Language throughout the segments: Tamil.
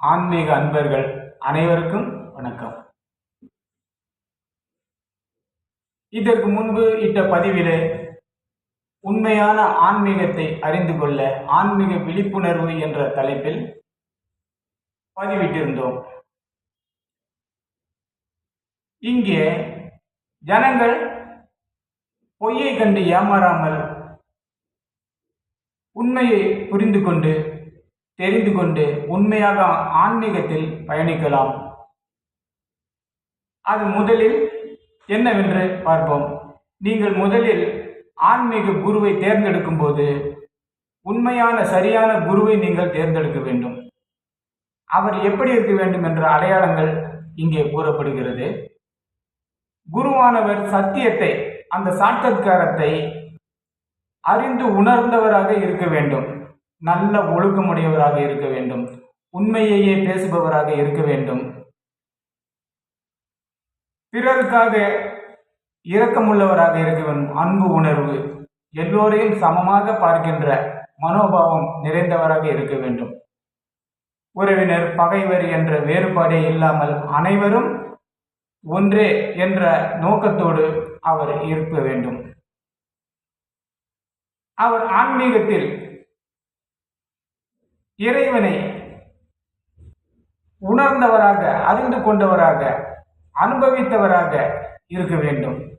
ஆன்மீக அன்பர்கள் அனைவருக்கும் வணக்கம். இதற்கு முன்பு இட்ட பதிவிலே உண்மையான ஆன்மீகத்தை அறிந்து கொள்ள ஆன்மீக விழிப்புணர்வு என்ற தலைப்பில் பதிவிட்டிருந்தோம். இங்கே ஜனங்கள் பொய்யை கண்டு ஏமாறாமல் உண்மையை புரிந்து கொண்டு தெரிந்து கொண்டு உண்மையாக ஆன்மீகத்தில் பயணிக்கலாம். அது முதலில் என்னவென்று பார்ப்போம். நீங்கள் முதலில் ஆன்மீக குருவை தேர்ந்தெடுக்கும் போது உண்மையான சரியான குருவை நீங்கள் தேர்ந்தெடுக்க வேண்டும். அவர் எப்படி இருக்க வேண்டும் என்ற அடையாளங்கள் இங்கே கூறப்படுகிறது. குருவானவர் சத்தியத்தை அந்த சாட்சத்காரத்தை அறிந்து உணர்ந்தவராக இருக்க வேண்டும். நல்ல ஒழுக்கமுடையவராக இருக்க வேண்டும். உண்மையையே பேசுபவராக இருக்க வேண்டும். பிறருக்காக இரக்கமுள்ளவராக இருக்க வேண்டும். அன்பு உணர்வு எல்லோரையும் சமமாக பார்க்கின்ற மனோபாவம் நிறைந்தவராக இருக்க வேண்டும். உறவினர் பகைவர் என்ற வேறுபாடே இல்லாமல் அனைவரும் ஒன்றே என்ற நோக்கத்தோடு அவர் இருக்க வேண்டும். அவர் ஆன்மீகத்தில் இறைவனை உணர்ந்தவராக அறிந்து கொண்டவராக அனுபவித்தவராக இருக்க வேண்டும்.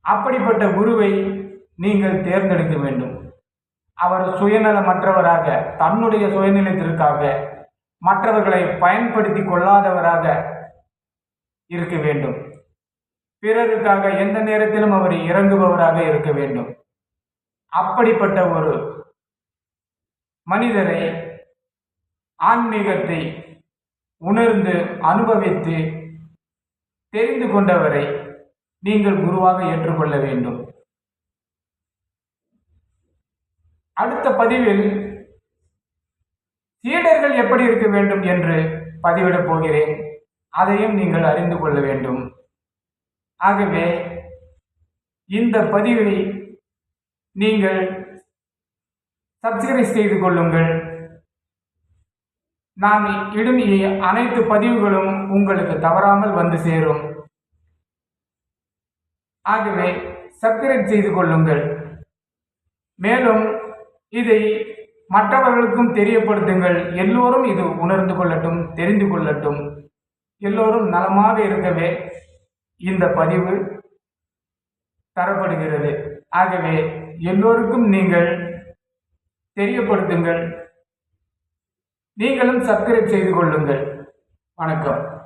அப்படிப்பட்ட குருவை நீங்கள் தேர்ந்தெடுக்க வேண்டும். அவர் சுயநலமற்றவராக தன்னுடைய சுயநிலத்திற்காக மற்றவர்களை பயன்படுத்தி கொள்ளாதவராக இருக்க வேண்டும். பிறருக்காக எந்த நேரத்திலும் அவர் இறங்குபவராக இருக்க வேண்டும். அப்படிப்பட்ட ஒரு மனிதரை ஆன்மீகத்தை உணர்ந்து அனுபவித்து தெரிந்து கொண்டவரை நீங்கள் குருவாக ஏற்றுக்கொள்ள வேண்டும். அடுத்த பதிவில் சீடர்கள் எப்படி இருக்க வேண்டும் என்று பதிவிடப் போகிறேன். அதையும் நீங்கள் அறிந்து கொள்ள வேண்டும். ஆகவே இந்த பதிவை நீங்கள் சப்ஸ்கிரைப் செய்து கொள்ளுங்கள். நான் இடும் அனைத்து பதிவுகளும் உங்களுக்கு தவறாமல் வந்து சேரும். ஆகவே சப்ஸ்கிரைப் செய்து கொள்ளுங்கள். மேலும் இதை மற்றவர்களுக்கும் தெரியப்படுத்துங்கள். எல்லோரும் இது உணர்ந்து கொள்ளட்டும் தெரிந்து கொள்ளட்டும். எல்லோரும் நலமாக இருக்கவே இந்த பதிவு தரப்படுகிறது. ஆகவே எல்லோருக்கும் நீங்கள் தெரியப்படுத்துங்கள். நீங்களும் சப்ஸ்கிரைப் செய்து கொள்ளுங்கள். வணக்கம்.